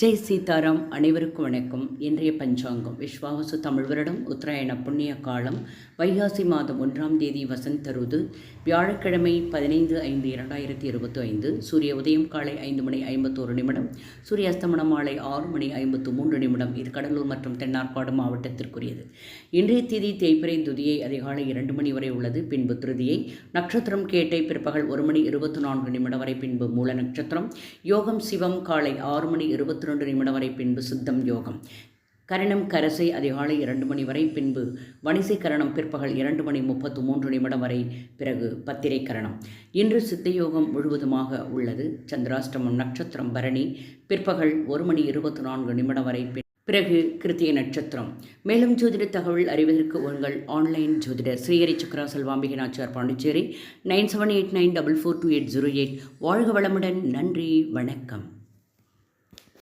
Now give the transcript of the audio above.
ஜெய் சீதாராம் அனைவருக்கும் வணக்கம். இன்றைய பஞ்சாங்கம் விஸ்வாவசு தமிழ் வருடம் உத்தராயண புண்ணிய காலம் வைகாசி மாதம் ஒன்றாம் தேதி வசந்த ருது வியாழக்கிழமை பதினைந்து ஐந்து இரண்டாயிரத்தி இருபத்தி ஐந்து சூரிய உதயம் காலை ஐந்து மணி ஐம்பத்தோரு நிமிடம் சூரிய அஸ்தமனம் மாலை ஆறு மணி ஐம்பத்து மூன்று நிமிடம் இது கடலூர் மற்றும் தென்னார்காடு மாவட்டத்திற்குரியது. இன்றைய தேதி தேய்பிரை துதியை அதிகாலை இரண்டு மணி வரை உள்ளது பின்பு திருதியை நட்சத்திரம் கேட்டை பிற்பகல் ஒரு மணி இருபத்தி நான்கு நிமிடம் வரை பின்பு மூல நட்சத்திரம் யோகம் சிவம் காலை ஆறு மணி இருபத்தி பதினொன்று நிமிடம் வரை பின்பு சித்தம் யோகம். கரணம் கரசை அதிகாலை இரண்டு மணி வரை பின்பு வணிசை கரணம் பிற்பகல் இரண்டு மணி முப்பத்து மூன்று நிமிடம் வரை பிறகு பத்திரை கரணம். இன்று சித்த யோகம் முழுவதுமாக உள்ளது. சந்திராஷ்டமம் நட்சத்திரம் பரணி பிற்பகல் ஒரு மணி இருபத்தி நான்கு நிமிடம் வரை பின் பிறகு கிருத்திய நட்சத்திரம். மேலும் ஜோதிட தகவல் அறிவதற்கு உங்கள் ஆன்லைன் ஜோதிடர் Srihari Chakra Selvambigai Nachiyar Pondicherry nine seven eight nine double four two eight zero eight. வாழ்க வளமுடன். நன்றி. வணக்கம்.